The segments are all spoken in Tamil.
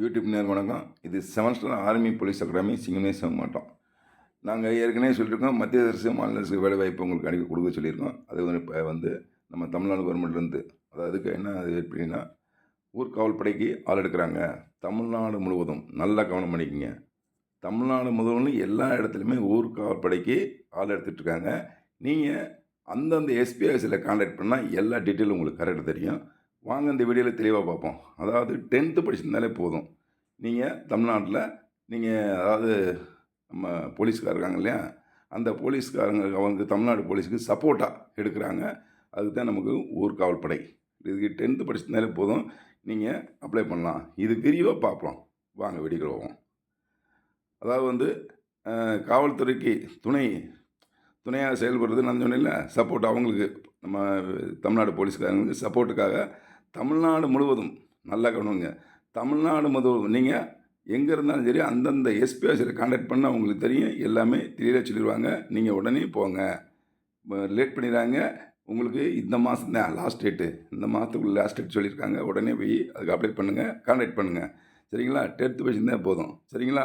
யூடியூப் நேர் வணக்கம். இது seven star army police academy சிங்கமே மாட்டோம் நாங்கள் ஏற்கனவே சொல்லியிருக்கோம் மத்திய அரசு மாநில அரசு வேலை வாய்ப்பு உங்களுக்கு அனுப்பி கொடுக்க சொல்லியிருக்கோம். அது வந்து இப்போ வந்து நம்ம தமிழ்நாடு கவர்மெண்ட்லேருந்து அதாவது அதுக்கு என்ன அது எப்படின்னா ஊர்காவல் படைக்கு ஆள் எடுக்கிறாங்க. தமிழ்நாடு முழுவதும் நல்லா கவனம் பண்ணிக்கோங்க தமிழ்நாடு முழுவதும் எல்லா இடத்துலையுமே ஊர்காவல் படைக்கு ஆள் எடுத்துகிட்டு இருக்காங்க. நீங்கள் அந்தந்த எஸ்பிஐஸில் கான்டாக்ட் பண்ணால் எல்லா டீட்டெயிலும் உங்களுக்கு கரெக்டாக தெரியும். வாங்க இந்த வீடியோவில் தெளிவாக பார்ப்போம். அதாவது டென்த்து படிச்சிருந்தாலே போதும். நீங்கள் தமிழ்நாட்டில் நீங்கள் அதாவது நம்ம போலீஸ்கார் இருக்காங்க இல்லையா? அந்த போலீஸ்காரங்க அவங்க தமிழ்நாடு போலீஸுக்கு சப்போர்ட்டாக எடுக்கிறாங்க. அதுக்கு தான் நமக்கு ஊர்காவல் படை இதுக்கு டென்த்து படிச்சிருந்தாலே போதும். நீங்கள் அப்ளை பண்ணலாம். இது விரிவாக பார்ப்போம். வாங்க வெடிக்கிறோம் அதாவது வந்து காவல்துறைக்கு துணை துணையாக செயல்படுறது நான் சொன்னேன்ல சப்போர்ட் அவங்களுக்கு நம்ம தமிழ்நாடு போலீஸ்காரங்களுக்கு சப்போர்ட்டுக்காக தமிழ்நாடு முழுவதும் நல்லா கவனிங்க. தமிழ்நாடு முழுவதும் நீங்கள் எங்கே இருந்தாலும் சரி அந்தந்த எஸ்பிஎஸ்சில் காண்டாக்ட் பண்ணால் உங்களுக்கு தெரியும். எல்லாமே தெளிவாக சொல்லிடுவாங்க நீங்கள் உடனே போங்க. லேட் பண்ணிடுறாங்க உங்களுக்கு இந்த மாதம் தான் லாஸ்ட் டேட்டு இந்த மாதத்துக்குள்ள லாஸ்ட் டேட் சொல்லியிருக்காங்க உடனே போய் அதுக்கு அப்ளை பண்ணுங்கள் காண்டாக்ட் பண்ணுங்கள் சரிங்களா? டென்த்து வச்சுருந்தா போதும். சரிங்களா?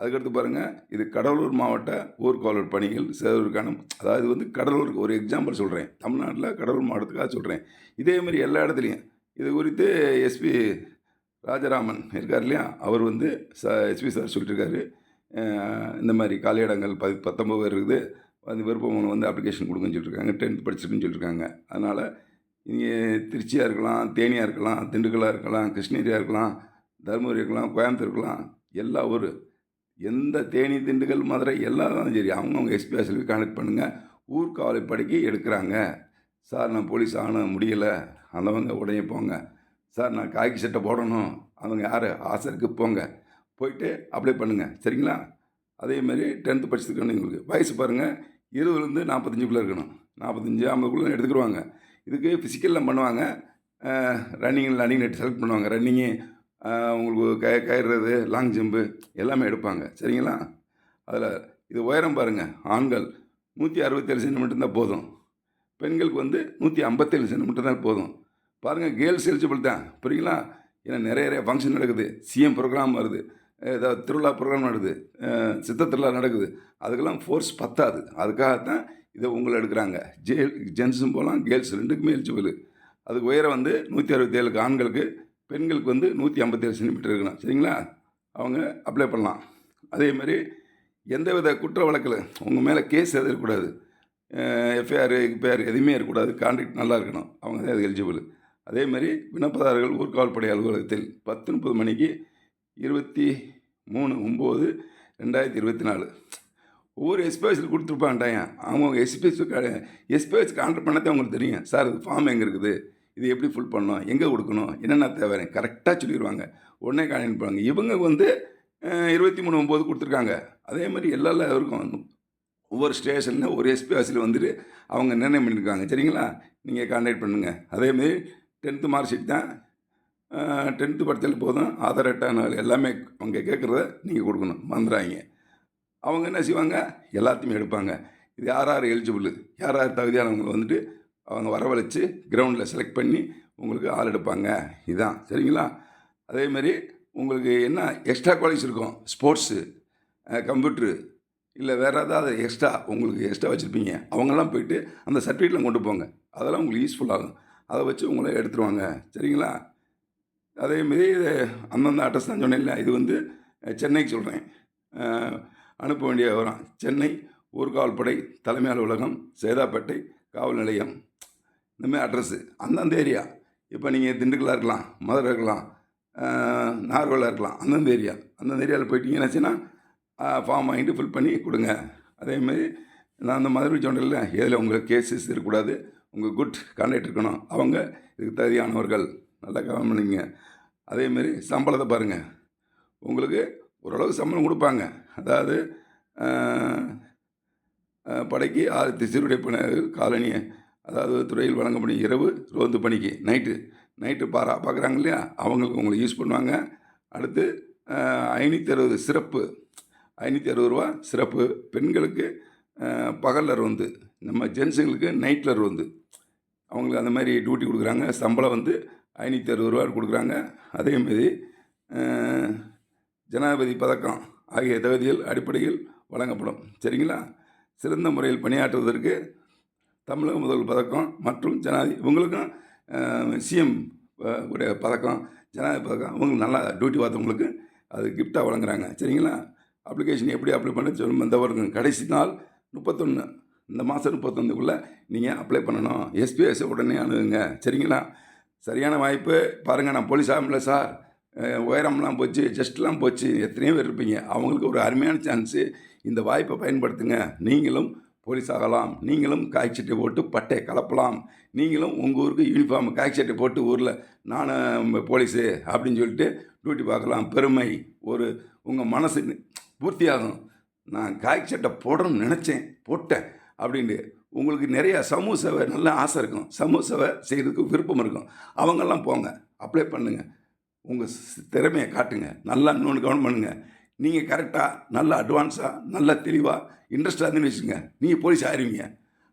அதுக்கடுத்து பாருங்கள் இது கடலூர் மாவட்ட ஊர்காவலர் பணிகள் சேருவதற்கான அதாவது வந்து கடலூருக்கு ஒரு எக்ஸாம்பிள் சொல்கிறேன் தமிழ்நாட்டில் கடலூர் மாவட்டத்துக்காக சொல்கிறேன் இதே மாதிரி எல்லா இடத்துலையும் இது குறித்து எஸ்பி ராஜராமன் இருக்கார் இல்லையா? அவர் வந்து ச எஸ்பி சார் சொல்லிட்டுருக்காரு. இந்த மாதிரி காலியிடங்கள் பதி பத்தொம்பது பேர் இருக்குது. அந்த விருப்பம் வந்து அப்ளிகேஷன் கொடுங்கன்னு சொல்லியிருக்காங்க டென்த் படிச்சிருக்குன்னு சொல்லியிருக்காங்க அதனால் நீங்கள் திருச்சியாக இருக்கலாம் தேனியாக இருக்கலாம் திண்டுக்கல்லாக இருக்கலாம் கிருஷ்ணகிரியாக இருக்கலாம் தருமபுரி இருக்கலாம் கோயம்புத்தூர் இருக்கலாம் எல்லா ஊர் எந்த தேனி திண்டுக்கல் மதுரை எல்லாரும் சரி அவங்கவுங்க எஸ்பிஎஸ்எல் கனெக்ட் பண்ணுங்கள் ஊர்காவலைப்படைக்கு படிக்க எடுக்கிறாங்க. சார் நான் போலீஸ் ஆன முடியலை. அந்தவங்க உடனே போங்க. சார் நான் காக்கி சட்டை போடணும். அவங்க யார்? ஆசருக்கு போங்க. போயிட்டு அப்ளை பண்ணுங்கள் சரிங்களா? அதேமாரி டென்த்து படிச்சதுக்கான உங்களுக்கு வயசு பாருங்கள் இருபதுலேருந்து நாற்பத்தஞ்சுக்குள்ளே இருக்கணும். நாற்பத்தஞ்சு ஐம்பதுக்குள்ளே எடுத்துக்கிடுவாங்க. இதுக்கு ஃபிசிக்கலில் பண்ணுவாங்க. ரன்னிங் ரன்னிங் நெட் செலக்ட் பண்ணுவாங்க. ரன்னிங்கு உங்களுக்கு கய கயிறுறது லாங் ஜம்பு எல்லாமே எடுப்பாங்க. சரிங்களா? அதில் இது உயரம் பாருங்கள் ஆண்கள் நூற்றி அறுபத்தேழு சென்டிமீட்டர் தான் போதும். பெண்களுக்கு வந்து நூற்றி ஐம்பத்தேழு சென்டிமீட்டர் தான் போதும். பாருங்கள் கேர்ள்ஸ் எலிஜிபிள் தான். புரியுங்களா? ஏன்னா நிறைய நிறைய ஃபங்க்ஷன் நடக்குது. சிஎம் ப்ரோக்ராம் வருது. ஏதாவது திருவிழா ப்ரோக்ராம் நடக்குது. சித்த திருவிழா நடக்குது. அதுக்கெல்லாம் ஃபோர்ஸ் பத்தாது. அதுக்காகத்தான் இதை உங்களை எடுக்கிறாங்க. ஜே ஜென்ஸும் போகலாம் கேர்ள்ஸ் ரெண்டுக்குமே எலிஜிபிள் அதுக்கு உயரம் வந்து நூற்றி அறுபத்தேழுக்கு ஆண்களுக்கு பெண்களுக்கு வந்து நூற்றி ஐம்பத்தேழு சென்டிமீட்டர் இருக்கணும். சரிங்களா? அவங்க அப்ளை பண்ணலாம். அதே மாதிரி எந்தவித குற்ற வழக்கில் உங்கள் மேலே கேஸ் எதுவும் இருக்கக்கூடாது. எஃப்ஐஆர் எஃப்ஐஆர் எதுவுமே இருக்கக்கூடாது. கான்ட்ராக்ட் நல்லா இருக்கணும். அவங்க தான் அது எலிஜிபிள் அதே மாதிரி விண்ணப்பதாரர்கள் ஊர்காவல் படை அலுவலகத்தில் பத்து முப்பது மணிக்கு இருபத்தி மூணு ஒம்பது ரெண்டாயிரத்தி இருபத்தி நாலு. ஒவ்வொரு எஸ்பிஎஸ்சில் கொடுத்துருப்பான்ட்டாங்க அவங்க எஸ்பிஎஸ் எஸ்பிஎஸ் கான்ட்ராக்ட் பண்ணதே அவங்களுக்கு தெரியும். சார் இது ஃபார்ம் எங்கே இருக்குது? இது எப்படி ஃபுல் பண்ணணும்? எங்கே கொடுக்கணும்? என்னென்ன தேவை? கரெக்டாக சொல்லிடுவாங்க உடனே கான்டாக்ட் பண்ணுவாங்க இவங்க வந்து இருபத்தி மூணு ஒம்பது கொடுத்துருக்காங்க. அதே மாதிரி எல்லா இருக்கும் ஒவ்வொரு ஸ்டேஷனில் ஒரு எஸ்பிஎஸ்சில் வந்துட்டு அவங்க நிர்ணயம் பண்ணியிருக்காங்க சரிங்களா? நீங்கள் கான்டாக்ட் பண்ணுங்கள் அதேமாரி டென்த்து மார்க் ஷீட் தான் டென்த்து படத்தில் போதும் ஆதார் அட்டை எல்லாமே அவங்க கேட்குறத நீங்கள் கொடுக்கணும். மறந்துடாங்க அவங்க என்ன செய்வாங்க? எல்லாத்தையுமே எடுப்பாங்க. இது யார் யார் எலிஜிபிள் யார் யார் தகுதியானவங்களை வந்துட்டு அவங்க வரவழைச்சு கிரவுண்டில் செலக்ட் பண்ணி உங்களுக்கு ஆள் எடுப்பாங்க. இதுதான் சரிங்களா? அதேமாரி உங்களுக்கு என்ன எக்ஸ்ட்ரா குவாலிட்டிஸ் இருக்கும்? ஸ்போர்ட்ஸு கம்ப்யூட்ரு இல்லை வேறு ஏதாவது எக்ஸ்ட்ரா உங்களுக்கு எக்ஸ்ட்ரா வச்சுருப்பீங்க. அவங்கெல்லாம் போயிட்டு அந்த சர்டிஃபிகேட்லாம் கொண்டு போங்க. அதெல்லாம் உங்களுக்கு யூஸ்ஃபுல்லாகும் அதை வச்சு உங்களை எடுத்துருவாங்க. சரிங்களா? அதேமாரி இது அந்தந்த அட்ரஸ் தான் சொன்னேன்ல இது வந்து சென்னைக்கு சொல்கிறேன் அனுப்ப வேண்டிய வரும் சென்னை ஊர்காவல்படை தலைமை அலுவலகம் சேதாப்பேட்டை காவல் நிலையம். இந்தமாதிரி அட்ரஸ்ஸு அந்தந்த ஏரியா இப்போ நீங்கள் திண்டுக்கலாக இருக்கலாம் மதுரை இருக்கலாம் நார்கோலாக இருக்கலாம் அந்தந்த ஏரியா அந்தந்த ஏரியாவில் போயிட்டீங்கன்னாச்சுன்னா ஃபார்ம் வாங்கிட்டு ஃபில் பண்ணி கொடுங்க. அதேமாதிரி நான் அந்த மதுரை சொன்னேன்ல எதில் உங்கள் கேசஸ் இருக்கக்கூடாது உங்கள் குட் கான்டாக்ட் இருக்கணும். அவங்க இதுக்கு தகுதியானவர்கள். நல்லா கவனம் பண்ணிங்க அதேமாரி சம்பளத்தை பாருங்கள் உங்களுக்கு ஓரளவு சம்பளம் கொடுப்பாங்க. அதாவது படைக்கு ஆயிரத்தி சீருடை காலனியை அதாவது துறையில் வழங்கப்படும் இரவு ரோந்து பணிக்கு நைட்டு நைட்டு பாரா பார்க்குறாங்க இல்லையா அவங்களுக்கு உங்களை யூஸ் பண்ணுவாங்க. அடுத்து ஐநூற்றி அறுபது சிறப்பு. ஐநூற்றி அறுபது ரூபா சிறப்பு. பெண்களுக்கு பகலில் ரோந்து. நம்ம ஜென்ஸுங்களுக்கு நைட்டில் ரோந்து. அவங்களுக்கு அந்த மாதிரி டியூட்டி கொடுக்குறாங்க. சம்பளம் வந்து ஐநூற்றி அறுபது ரூபா கொடுக்குறாங்க அதேமாரி அஹ், ஜனாதிபதி பதக்கம் ஆகிய தகுதிகள் அடிப்படையில் வழங்கப்படும். சரிங்களா? சிறந்த முறையில் பணியாற்றுவதற்கு தமிழக முதல் பதக்கம் மற்றும் ஜனாதி இவங்களுக்கும் சிஎம் உடைய பதக்கம் ஜனாதிபதி பதக்கம் அவங்களுக்கு நல்லா டியூட்டி பார்த்தவங்களுக்கு அது கிஃப்டாக வழங்குறாங்க. சரிங்களா? அப்ளிகேஷன் எப்படி அப்ளை பண்ண சொல்லும் இந்த வருங்க கடைசி நாள் முப்பத்தொன்று இந்த மாதம் முப்பத்தொன்றுக்குள்ளே நீங்கள் அப்ளை பண்ணணும். எஸ்பிஎஸ் உடனே அணுகுங்க. சரிங்களா? சரியான வாய்ப்பு. பாருங்கள் நான் போலீஸ் ஆகல சார் உயரம்லாம் போச்சு ஜஸ்ட்லாம் போச்சு எத்தனையோ பேர் இருப்பீங்க. அவங்களுக்கு ஒரு அருமையான சான்ஸு இந்த வாய்ப்பை பயன்படுத்துங்க. நீங்களும் போலீஸ் ஆகலாம் நீங்களும் காய்ச்சட்டை போட்டு பட்டையை கலப்பலாம். நீங்களும் உங்கள் ஊருக்கு யூனிஃபார்ம் காய்ச்சட்டை போட்டு ஊரில் நானும் போலீஸு அப்படின்னு சொல்லிட்டு டியூட்டி பார்க்கலாம். பெருமை. ஒரு உங்கள் மனசு பூர்த்தியாகும். நான் காய்க்கு சட்டை போடணும்னு நினச்சேன். போட்டேன் அப்படின்ட்டு. உங்களுக்கு நிறைய சமூக சேவை நல்ல ஆசை இருக்கும். சமூக சேவை செய்கிறதுக்கு விருப்பம் இருக்கும். அவங்கெல்லாம் போங்க. அப்ளை பண்ணுங்கள் உங்கள் திறமையை காட்டுங்க. நல்லா இன்னொன்று கவனம் பண்ணுங்கள் நீங்கள் கரெக்டாக நல்ல அட்வான்ஸாக நல்ல தெளிவாக இன்ட்ரெஸ்டாக இருந்துன்னு வச்சுங்க நீங்கள் போலீஸ் ஆயிருவீங்க.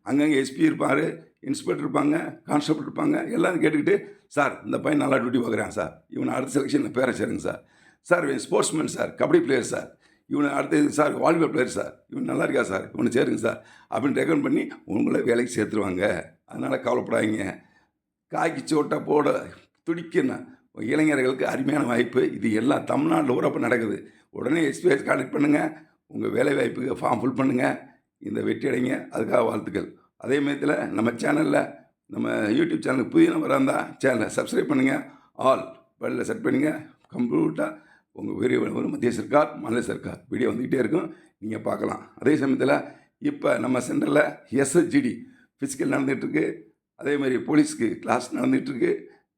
அங்கங்கே எஸ்பி இருப்பார் இன்ஸ்பெக்டர் இருப்பாங்க கான்ஸ்டபிள் இருப்பாங்க எல்லாரும் கேட்டுக்கிட்டு சார் இந்த பையன் நல்லா டியூட்டி பார்க்குறான் சார். இவனை அடுத்த செலெக்ஷனில் பேரை சேருங்க சார். சார் இவன் sportsman sir. Kabaddi player sir. இவனை அடுத்தது சார் வாலிபால் பிளேயர் சார். இவன் நல்லா இருக்கா சார்? இவனை சேருங்க சார். அப்படின்னு ரெக்கமெண்ட் பண்ணி உங்களை வேலைக்கு சேர்த்துருவாங்க. அதனால் கவலைப்படாதீங்க. காய்க்கு சோட்டை போட துடிக்கணும். இளைஞர்களுக்கு அருமையான வாய்ப்பு. இது எல்லாம் தமிழ்நாட்டில் ஊரப்ப நடக்குது. உடனே எஸ்பிஎஸ் கான்டெக்ட் பண்ணுங்கள் உங்கள் வேலை வாய்ப்புக்கு ஃபார்ம் ஃபில் பண்ணுங்கள் இந்த வெற்றி அடைங்க. அதுக்காக வாழ்த்துக்கள். அதே மாதிரி நம்ம சேனலில் நம்ம யூடியூப் சேனலுக்கு புதிய நம்பராக இருந்தால் சேனலை சப்ஸ்கிரைப் பண்ணுங்கள் ஆல் பெல்லில் செட் பண்ணுங்கள் கம்ப்யூட்டர் உங்கள் வீடியோ வரும். மத்திய சர்க்கார் மாநில சர்க்கார். வீடியோ வந்துக்கிட்டே இருக்கும். நீங்கள் பார்க்கலாம். அதே சமயத்தில் இப்போ நம்ம சென்டரில் எஸ்எஸ்ஜிடி ஃபிசிக்கல் நடந்துகிட்ருக்கு அதே மாதிரி போலீஸ்க்கு கிளாஸ் நடந்துகிட்ருக்கு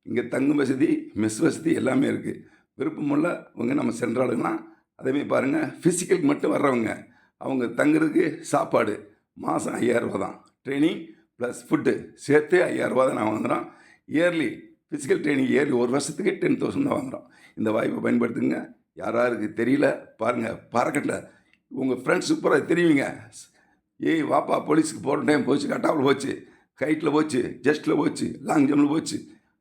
இங்கே தங்கும் வசதி மெஸ் வசதி எல்லாமே இருக்குது விருப்பமுள்ள இவங்க நம்ம சென்றாலுங்களாம் அதேமாதிரி பாருங்கள் ஃபிசிக்கலுக்கு மட்டும் வர்றவங்க அவங்க தங்குறதுக்கு சாப்பாடு மாதம் ஐயாயிரரூபா தான். ட்ரைனிங் ப்ளஸ் ஃபுட்டு சேர்த்து ஐயாயிரரூபா தான் நான் வாங்குகிறோம் இயர்லி ஃபிசிக்கல் ட்ரைனிங் இயர்லி ஒரு வருஷத்துக்கு டென் தௌசண்ட் தான் வாங்குகிறோம் இந்த வாய்ப்பை பயன்படுத்துங்க. யாராருக்கு தெரியல பாருங்கள் பறக்கட்டில் உங்கள் ஃப்ரெண்ட்ஸ் சூப்பராக தெரியுங்க ஏய் வாப்பா போலீஸுக்கு போகிற டைம் போச்சு கட்டாவில் போச்சு. ஹைட்டில் போச்சு ஜஸ்ட்டில் போச்சு லாங் ஜம்பில் போச்சு.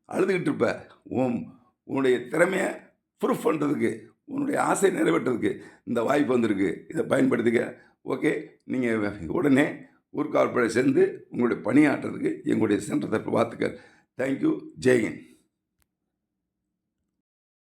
அழுதுகிட்டு இருப்ப. உன் உன்னுடைய திறமையை ப்ரூஃப் பண்ணுறதுக்கு உன்னுடைய ஆசை நிறைவேற்றுறதுக்கு இந்த வாய்ப்பு வந்திருக்கு. இதை பயன்படுத்திக்க ஓகே நீங்கள் உடனே ஊர்காவல்படை சேர்ந்து உங்களுடைய பணியாற்றுறதுக்கு எங்களுடைய சென்டர் தரப்பு பார்த்துக்க தேங்க்யூ ஜெய்ஹிந்த்